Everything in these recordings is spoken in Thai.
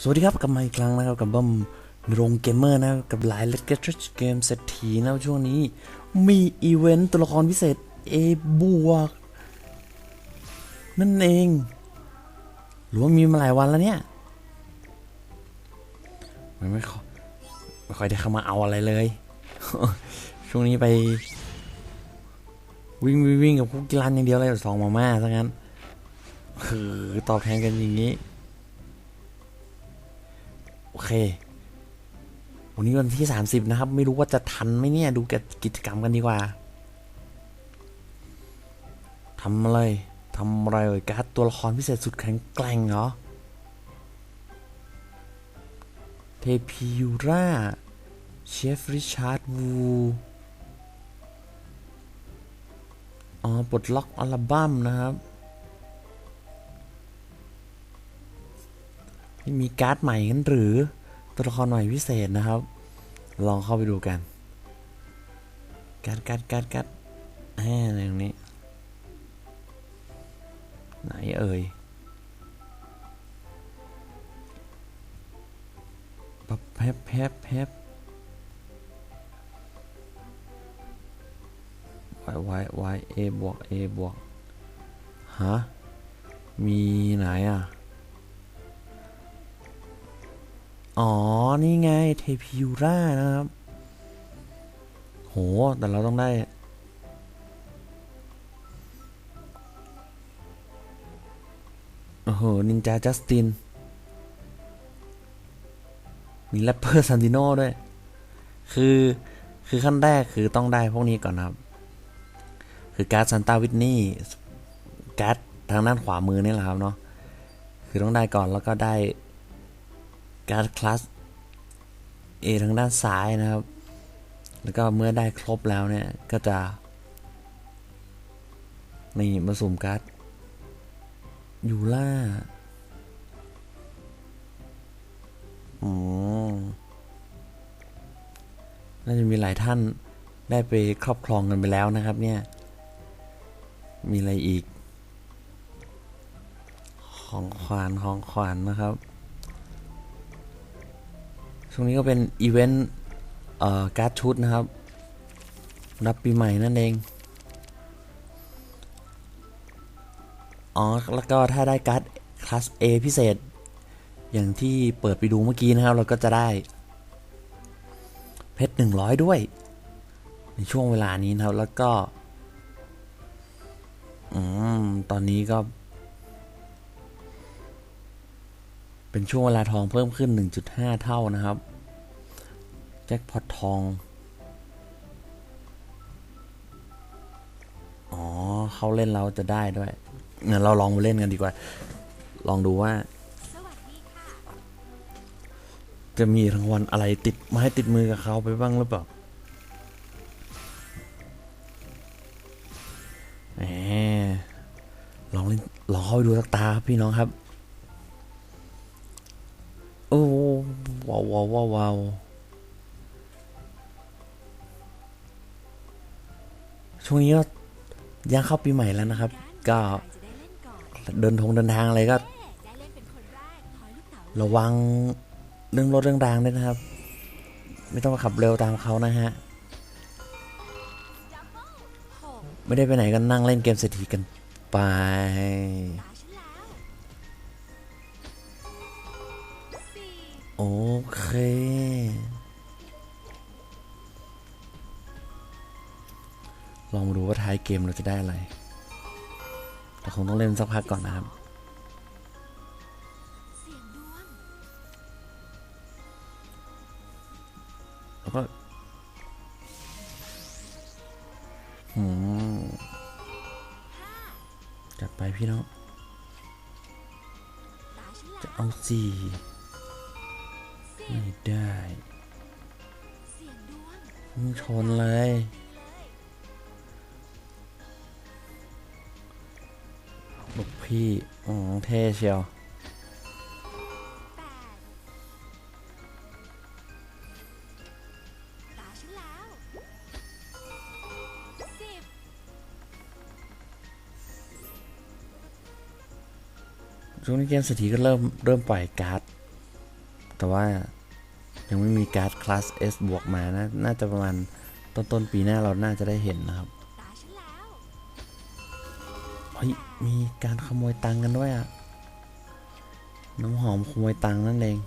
สวัสดีครับกลับมาอีกครั้งนะครับกับบัมโรงเกมเมอร์นะกับหลายเล t เก t เกมเศรษฐีนะช่วงนี้ มีอีเวนต์ตัวละครพิเศษ A บวกนั่นเอง หรือว่ามีมาหลายวันแล้วเนี่ยมันไม่ค่อยไม่ค่อยได้เข้ามาเอาอะไรเลย ช่วงนี้ไปวิ่งวิ่งกับคุกกี้รันอย่างเดียวเลยสองมาม่าซะงั้นคือตอบแทนกันอย่างนี้ โอเค วันนี้วันที่ 30 นะครับ ไม่รู้ว่าจะทันไหมเนี่ย ดูกิจกรรมกันดีกว่าทำอะไรทำอะไรเอ่ยการ์ดตัวละครพิเศษสุดแข็งแกร่งเหรอ เทพิยูราเชฟริชาร์ดวูอ๋อปลดล็อกอัลบั้มนะครับ มีการ์ดใหม่กันหรือตัวละครใหม่พิเศษนะครับ ลองเข้าไปดูกันการ์ดการ์ดการ์ดการ์ดแหมอะไรตรงนี้ ไหนเอ่ยปับแพบแพบแพบวายวายวายเอบวกเอบวกฮะมีไหนอะ อ๋อ นี่ไง เทพิยูรานะครับ โห แต่เราต้องได้ โอ้โห นินจาจัสติน มีแรปเปอร์ซันติโน่ด้วย คือ คือขั้นแรกคือต้องได้พวกนี้ก่อนนะครับ คือการ์ดซันตาวิทนี่การ์ดทางด้านขวามือนี่แหละครับเนาะ คือต้องได้ก่อนแล้วก็ได้ การ์ดคลาส A ทางด้านซ้ายนะครับ แล้วก็เมื่อได้ครบแล้วเนี่ย ก็จะ นี่มาสุ่มการ์ดยูล่าอ๋อน่าจะมีหลายท่านได้ไปครอบครองกันไปแล้วนะครับเนี่ย มีอะไรอีก ของขวานของขวานนะครับ ช่วงนี้ก็เป็นอีเวนต์การ์ดชุดนะครับ รับปีใหม่นั่นเอง อ๋อ แล้วก็ถ้าได้การ์ดคลาส A พิเศษ อย่างที่เปิดไปดูเมื่อกี้นะครับ เราก็จะได้ เพชรหนึ่งร้อยด้วย ในช่วงเวลานี้นะครับ แล้วก็ อืม ตอนนี้ก็ เป็นช่วงเวลาทองเพิ่มขึ้น 1.5 เท่านะครับ แจ็คพอตทอง อ๋อเขาเล่นเราจะได้ด้วยงั้นเราลองมาเล่นกันดีกว่า ลองดูว่า จะมีรางวัลอะไรติดมาให้ติดมือกับเขาไปบ้างหรือเปล่าแหมลองเล่นลองเข้าไปดูสักตาครับพี่น้องครับ วาวว้าวาวว้าวช่วงนี้ก็ย่างเข้าปีใหม่แล้วนะครับ ก็เดินทงเดินทางอะไรก็ ระวังเรื่องรถเรื่องรางด้วยนะครับ ไม่ต้องขับเร็วตามเขานะฮะ ไม่ได้ไปไหนกันนั่งเล่นเกมเศรษฐีกันไป เค ลองดูว่าท้ายเกมเราจะได้อะไร แต่คงต้องเล่นสักพักก่อนนะครับแล้วก็หืมจัดไปพี่น้องจะเอาสี่ ไม่ได้มึงชนเลย ลูกพี่อ๋อเท่เชียวช่วงนี้เกมเศรษฐีก็เริ่มเริ่มปล่อยการ์ด แต่ว่ายังไม่มีการ์ดคลาส S บวกมานะ น่าจะประมาณต้นต้นๆปีหน้าเราน่าจะได้เห็นนะครับเฮ้ยมีการขโมยตังกันด้วยอะน้ำหอมขโมยตังนั่นเอง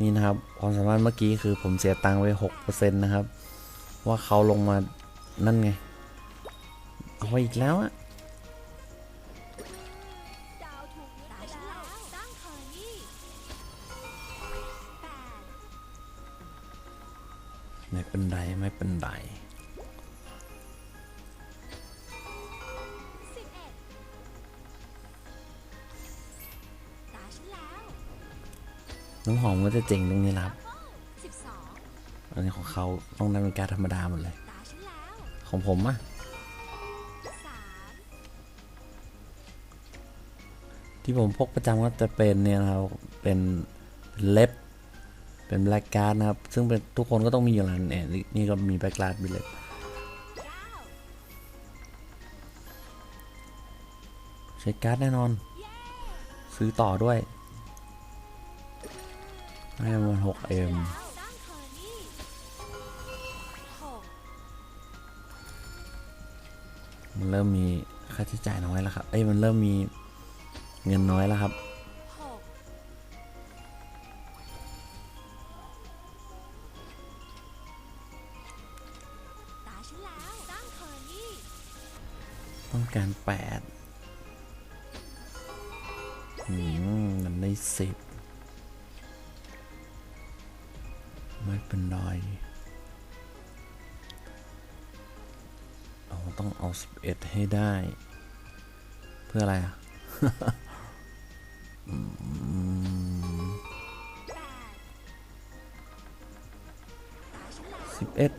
นี่นะครับความสามารถเมื่อกี้คือผมเสียตังไปหกเปอร์เซ็นต์นะครับ ว่าเขาลงมานั่นไงเอาอีกแล้วอะ ไม่เป็นไรไม่เป็นไรน้ำหอมก็จะเจ๋งตรงนี้ครับ อันนี้ของเขาต้องนั้นเป็นการธรรมดาหมดเลย ของผมอะที่ผมพกประจำก็จะเป็นเนี่ยนะครับ เป็นเล็บ เป็นแบล็กการ์ดนะครับ ซึ่งเป็นทุกคนก็ต้องมีอยู่แล้วเนี่ยนี่ก็มีแบล็กการ์ดมีเล็บเก้าใช้การ์ดแน่นอน ซื้อต่อด้วยให้มันหกเอ็มมันเริ่มมีค่าใช้จ่ายน้อยแล้วครับ เอ้ย มันเริ่มมีเงินน้อยแล้วครับ แปดอืมมันได้สิบไม่เป็นไรเราต้องเอาสิบเอ็ดให้ได้ เพื่ออะไรอะสิบเอ็ด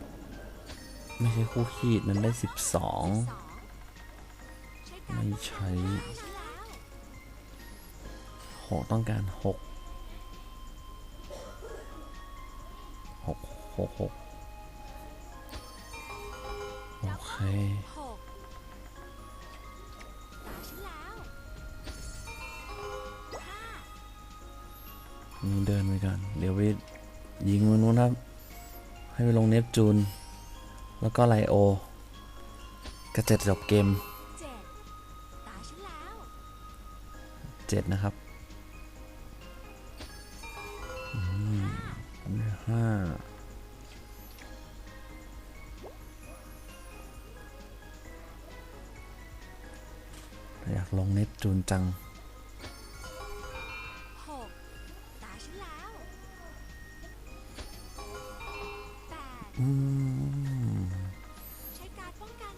ไม่ใช่คู่ขีด มันได้สิบสอง ไม่ใช้ตาฉันแล้วหต้องการหกหกหกหกโอเคหกตาฉันแล้วห้านี่เดินไปก่อน เดี๋ยวไปยิงมันนู้นครับ ให้ไปลงเนปจูน แล้วก็ไลโอก็จะจบเกม 7 นะครับห้าอยากลงเน็ตจูนจัง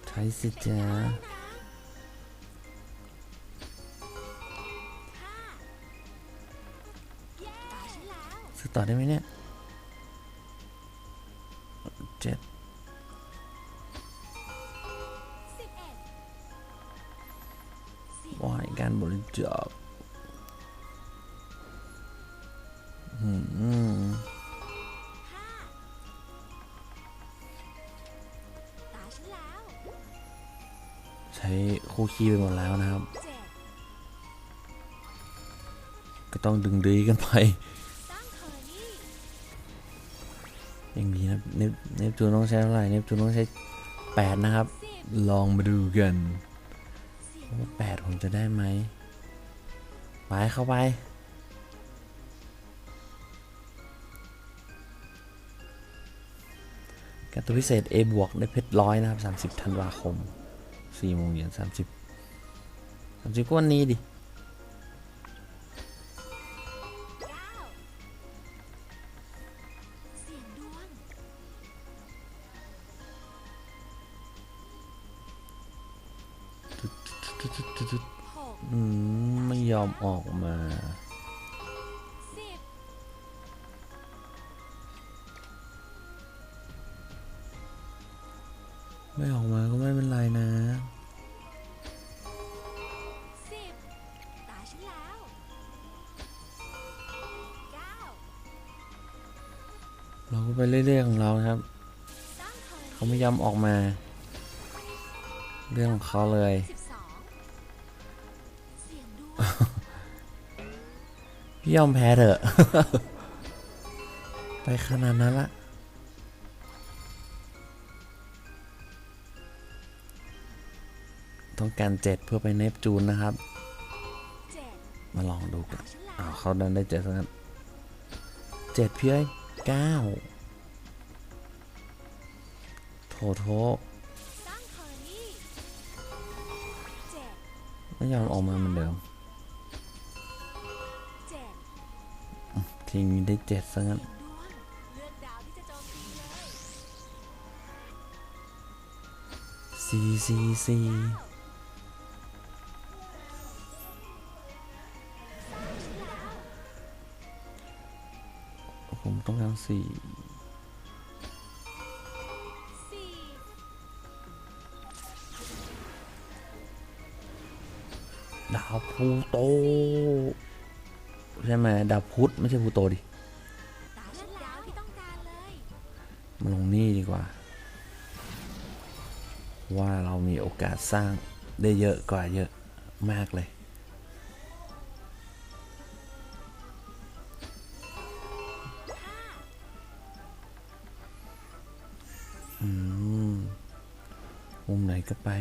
ใช้สิจ้า ต่อได้ไหมเนี่ยเจ็ดวายการบริจาคอืมใช้คู่คีไปหมดแล้วนะครับ ก็ต้องดึงดีกันไป ย่างนี้นะเนปเนปจูนต้องใช้เท่าไหร่เนปจูนต้องใช้แปดนะครับสิบลองมาดูกันเสียงว่าแปดผมจะได้ไหมไปเข้าไปการตัวพิเศษ A บวกได้เพชรร้อยนะครับ 30 ธันวาคม4โมงเย็น30 30ก็วันนี้ดิ ไม่ออกมาก็ไม่เป็นไรนะสิบตาฉันแล้วเก้าเราก็ไปเรื่อยๆของเราครับ ตั้งเธอเขาไม่ยอมออกมา เรื่องของเขาเลย สิบสองเสียงดวงพี่ยอมแพ้เถอะขนาดนั้นละ ต้องการเจ็ดเพื่อไปเนปจูนนะครับเจ็ดมาลองดูกันฉันแล้วอ้าวเขาดันได้เจ็ดซะงั้นเจ็ดเพียงเก้าโถโถสร้างคอร์นี่เจ็ดไม่ยอมออกมาเหมือนเดิมเจ็ดทีนี้ได้เจ็ดซะงั้นดวงเลือกดาวที่จะโจมตีเลยสี่สี่สี่ ต้องการสี่สี่ดาวพูโต ใช่ไหมดาวพุธไม่ใช่พูโตดิมาลงนี่ดีกว่า ว่าเรามีโอกาสสร้างได้เยอะกว่าเยอะมากเลย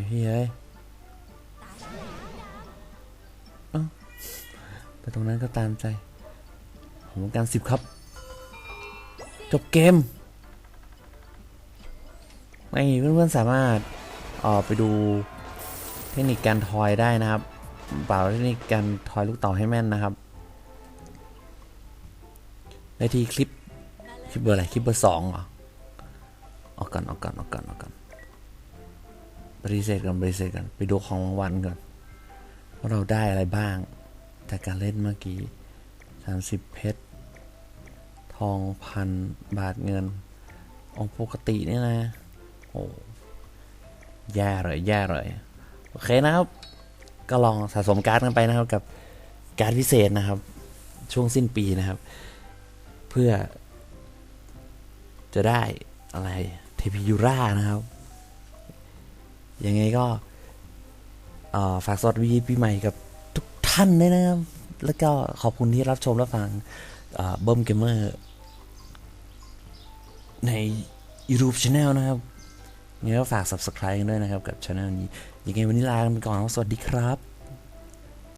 พี่เอ้ยแล้วไปตรงนั้นก็ตามใจ ผมต้องการสิบครับ จบเกม ไม่เพื่อนๆสามารถออไปดูเทคนิคการทอยได้นะครับ เปล่าเทคนิคการทอยลูกเต่าให้แม่นนะครับได้ที่คลิปคลิปเบอร์อะไรคลิปเบอร์สองเหรอออกก่อนออกก่อนออกก่อนออกก่อน บริเซตกันบริเซตกันไปดูของรางวัลก่อนว่าเราได้อะไรบ้าง จากการเล่นเมื่อกี้สามสิบเพชร ทองพันบาทเงินองปกตินี่นะโอ้แย่เลยแย่เลยโอเคนะครับ ก็ลองสะสมการ์ดกันไปนะครับกับการ์ดพิเศษนะครับ ช่วงสิ้นปีนะครับ เพื่อจะได้อะไรเทพิยูรานะครับ ยังไงก็ฝากสวัสดีปีใหม่กับทุกท่านด้วยนะครับ แล้วก็ขอบคุณที่รับชมรับฟังเบิ้มเกมเมอร์ใน YouTube Channel นะครับยังไงก็ฝาก Subscribe กันด้วยนะครับ กับ Channel นี้ ยังไงวันนี้ลากันไปก่อนสวัสดีครับ